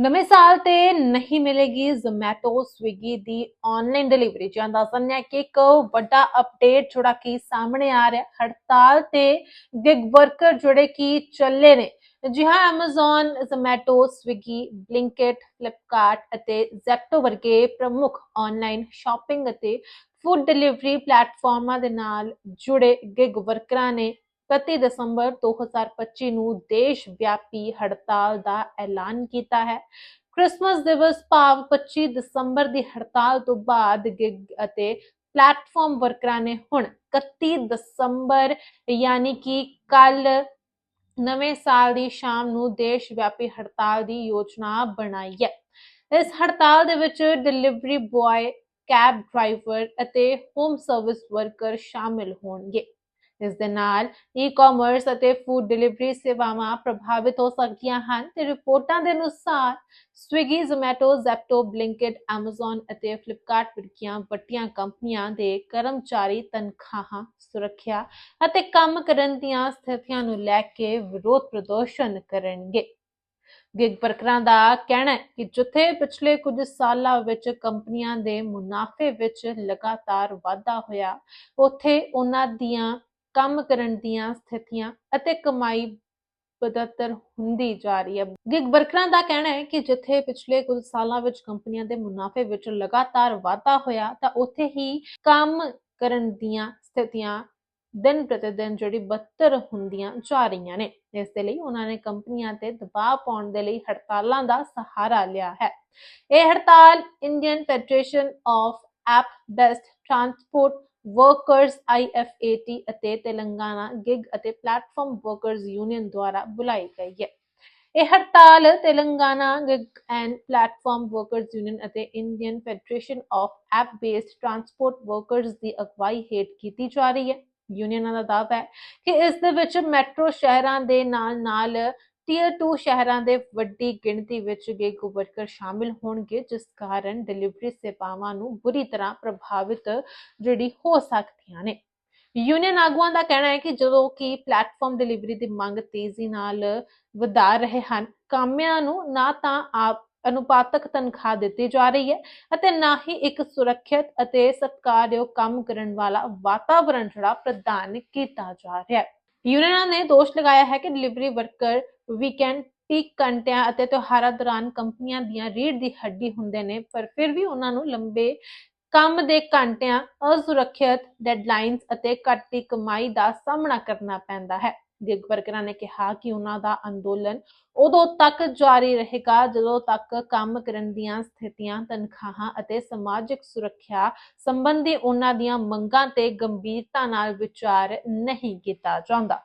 ਨਵੇਂ ਸਾਲ ਤੇ ਨਹੀਂ ਮਿਲੇਗੀ ਜ਼ੋਮੈਟੋ ਸਵਿਗੀ ਦੀ ਆਨਲਾਈਨ ਡਿਲੀਵਰੀ ਜਾਂ ਦੱਸਣ ਹੈ ਕਿ ਇੱਕ ਵੱਡਾ ਅਪਡੇਟ ਜਿਹੜਾ ਕਿ ਸਾਹਮਣੇ ਆ ਰਿਹਾ, ਹੜਤਾਲ ਤੇ ਗਿਗ ਵਰਕਰ ਜਿਹੜੇ ਕਿ ਚੱਲੇ ਨੇ। ਜੀ ਹਾਂ, Amazon ਜ਼ੋਮੈਟੋ ਸਵਿਗੀ ਬਲਿੰਕਿਟ ਫਲਿੱਪਕਾਰਟ ਅਤੇ ਜ਼ੈਪਟੋ ਵਰਗੇ ਪ੍ਰਮੁੱਖ ਆਨਲਾਈਨ ਸ਼ਾਪਿੰਗ ਅਤੇ ਫੂਡ ਡਿਲੀਵਰੀ ਪਲੇਟਫਾਰਮਾਂ ਦੇ ਨਾਲ ਜੁੜੇ ਗਿਗ ਵਰਕਰਾਂ ਨੇ। 31 ਦਸੰਬਰ 2025 ਨੂੰ ਦੇਸ਼ ਵਿਆਪੀ ਹੜਤਾਲ ਦਾ ਐਲਾਨ ਕੀਤਾ ਹੈ। ਕ੍ਰਿਸਮਸ ਦਿਵਸ ਭਾਵ 25 ਦਸੰਬਰ ਦੀ ਹੜਤਾਲ ਤੋਂ ਬਾਅਦ ਗਿਗ ਅਤੇ ਪਲੇਟਫਾਰਮ ਵਰਕਰਾਂ ਨੇ ਹੁਣ 31 ਦਸੰਬਰ ਯਾਨੀ ਕਿ ਕੱਲ ਨਵੇਂ ਸਾਲ ਦੀ ਸ਼ਾਮ ਨੂੰ ਦੇਸ਼ ਵਿਆਪੀ ਹੜਤਾਲ ਦੀ ਯੋਜਨਾ ਬਣਾਈ ਹੈ। ਇਸ ਹੜਤਾਲ ਦੇ ਵਿੱਚ ਡਿਲੀਵਰੀ ਬੁਆਏ, ਕੈਬ ਡਰਾਈਵਰ ਅਤੇ ਹੋਮ ਸਰਵਿਸ ਵਰਕਰ ਸ਼ਾਮਿਲ ਹੋਣਗੇ। ਇਸ ਦੇ ਨਾਲ ਈ-ਕਾਮਰਸ ਅਤੇ ਫੂਡ ਡਿਲੀਵਰੀ ਸੇਵਾਵਾਂ ਪ੍ਰਭਾਵਿਤ ਹੋ ਸਕਦੀਆਂ ਹਨ ਤੇ ਰਿਪੋਰਟਾਂ ਦੇ ਅਨੁਸਾਰ ਸਵਿਗੀ ਜ਼ੋਮੈਟੋ ਜ਼ੈਪਟੋ ਬਲਿੰਕਿਟ Amazon ਅਤੇ ਫਲਿੱਪਕਾਰਟ ਵਰਗੀਆਂ ਵੱਡੀਆਂ ਕੰਪਨੀਆਂ ਦੇ ਕਰਮਚਾਰੀ ਤਨਖਾਹਾਂ ਸੁਰੱਖਿਆ ਅਤੇ ਕੰਮ ਕਰਨ ਦੀਆਂ ਸਥਿਤੀਆਂ ਨੂੰ ਲੈ ਕੇ ਵਿਰੋਧ ਪ੍ਰਦਰਸ਼ਨ ਕਰਨਗੇ। ਗਿਗ ਵਰਕਰਾਂ ਦਾ ਕਹਿਣਾ ਹੈ ਕਿ ਜਿੱਥੇ ਪਿਛਲੇ ਕੁਝ ਸਾਲਾਂ ਵਿੱਚ ਕੰਪਨੀਆਂ ਦੇ ਮੁਨਾਫੇ ਵਿੱਚ ਲਗਾਤਾਰ ਵਾਧਾ ਹੋਇਆ, ਉੱਥੇ ਉਹਨਾਂ ਦੀਆਂ ਕੰਮ ਕਰਨ ਦੀਆਂ ਸਥਿਤੀਆਂ ਅਤੇ ਕਮਾਈ ਬਦਤਰ ਹੁੰਦੀ ਜਾ ਰਹੀ ਹੈ। ਗਿਗ ਵਰਕਰਾਂ ਦਾ ਕਹਿਣਾ ਹੈ ਕਿ ਜਿੱਥੇ ਪਿਛਲੇ ਕੁਝ ਸਾਲਾਂ ਵਿੱਚ ਕੰਪਨੀਆਂ ਦੇ ਮੁਨਾਫੇ ਵਿੱਚ ਲਗਾਤਾਰ ਵਾਧਾ ਹੋਇਆ, ਤਾਂ ਉੱਥੇ ਹੀ ਕੰਮ ਕਰਨ ਦੀਆਂ ਸਥਿਤੀਆਂ ਦਿਨ ਪ੍ਰਤੀ ਜਿਹੜੀ ਬੱਤਰ ਹੁੰਦੀਆਂ ਜਾ ਰਹੀਆਂ ਨੇ। ਇਸ ਦੇ ਲਈ ਉਹਨਾਂ ਨੇ ਕੰਪਨੀਆਂ ਤੇ ਦਬਾਅ ਪਾਉਣ ਦੇ ਲਈ ਹੜਤਾਲਾਂ ਦਾ ਸਹਾਰਾ ਲਿਆ ਹੈ। ਇਹ ਹੜਤਾਲ Indian federation of app based transport workers IFAT ਅਤੇ ਤੇਲੰਗਾਨਾ ਗਿਗ ਅਤੇ ਪਲੇਟਫਾਰਮ ਵਰਕਰਸ ਯੂਨੀਅਨ ਦੁਆਰਾ ਬੁਲਾਈ ਗਈ ਹੈ। ਇਹ ਹੜਤਾਲ Telangana gig and platform workers union ਅਤੇ Indian federation of app based transport workers ਦੀ ਅਗਵਾਈ ਹੇਠ ਕੀਤੀ ਜਾ ਰਹੀ ਹੈ। ਯੂਨੀਅਨਾਂ ਦਾ ਦਾਅਵਾ ਹੈ ਕਿ ਇਸ ਦੇ ਵਿੱਚ ਮੈਟਰੋ ਸ਼ਹਿਰਾਂ ਦੇ ਨਾਲ-ਨਾਲ ਟੀਅਰ 2 ਸ਼ਹਿਰਾਂ ਦੇ ਵੱਡੀ ਗਿਣਤੀ ਵਿੱਚ ਗਿਗ ਵਰਕਰ ਸ਼ਾਮਿਲ ਹੋਣਗੇ, ਜਿਸ ਕਾਰਨ ਡਿਲੀਵਰੀ ਸੇਵਾਵਾਂ ਨੂੰ ਬੁਰੀ ਤਰ੍ਹਾਂ ਪ੍ਰਭਾਵਿਤ ਜਿਹੜੀ ਹੋ ਸਕਦੀਆਂ ਨੇ। ਯੂਨੀਅਨ ਆਗੂਆਂ ਦਾ ਕਹਿਣਾ ਹੈ ਕਿ ਜਦੋਂ ਕਿ ਪਲੇਟਫਾਰਮ ਡਿਲੀਵਰੀ ਦੀ ਮੰਗ ਤੇਜ਼ੀ ਨਾਲ ਵਧਾ ਰਹੇ ਹਨ, ਕਾਮਿਆਂ ਨੂੰ ਨਾ ਤਾਂ ਆਪ ਅਨੁਪਾਤਕ ਤਨਖਾਹ ਦਿੱਤੀ ਜਾ ਰਹੀ ਹੈ ਅਤੇ ਨਾ ਹੀ ਇੱਕ ਸੁਰੱਖਿਅਤ ਅਤੇ ਸਤਿਕਾਰਯੋਗ ਕੰਮ ਕਰਨ ਵਾਲਾ ਵਾਤਾਵਰਣ ਜਿਹੜਾ ਪ੍ਰਦਾਨ ਕੀਤਾ ਜਾ ਰਿਹਾ ਹੈ। ਯੂਨੀਅਨਾਂ ਨੇ ਦੋਸ਼ ਲਗਾਇਆ ਹੈ ਕਿ ਡਿਲੀਵਰੀ ਵਰਕਰ ਵੀਕਐਂਡ ਪੀਕ ਘੰਟਿਆਂ ਅਤੇ ਤਿਉਹਾਰਾਂ ਦੌਰਾਨ ਕੰਪਨੀਆਂ ਦੀਆਂ ਰੀੜ ਦੀ ਹੱਡੀ ਹੁੰਦੇ ਨੇ, ਪਰ ਫਿਰ ਵੀ ਉਹਨਾਂ ਨੂੰ ਲੰਬੇ ਕੰਮ ਦੇ ਘੰਟਿਆਂ ਅਸੁਰੱਖਿਅਤ ਡੈਡਲਾਈਨਸ ਅਤੇ ਘੱਟੀ ਕਮਾਈ ਦਾ ਸਾਹਮਣਾ ਕਰਨਾ ਪੈਂਦਾ ਹੈ। ਗਿਗ ਵਰਕਰਾਂ ਨੇ ਕਿਹਾ ਕਿ ਉਹਨਾਂ ਦਾ ਅੰਦੋਲਨ ਉਦੋਂ ਤੱਕ ਜਾਰੀ ਰਹੇਗਾ ਜਦੋਂ ਤੱਕ ਕੰਮ ਕਰਨ ਦੀਆਂ ਸਥਿਤੀਆਂ, ਤਨਖਾਹਾਂ ਅਤੇ ਸਮਾਜਿਕ ਸੁਰੱਖਿਆ ਸੰਬੰਧੀ ਉਹਨਾਂ ਦੀਆਂ ਮੰਗਾਂ ਤੇ ਗੰਭੀਰਤਾ ਨਾਲ ਵਿਚਾਰ ਨਹੀਂ ਕੀਤਾ ਜਾਂਦਾ।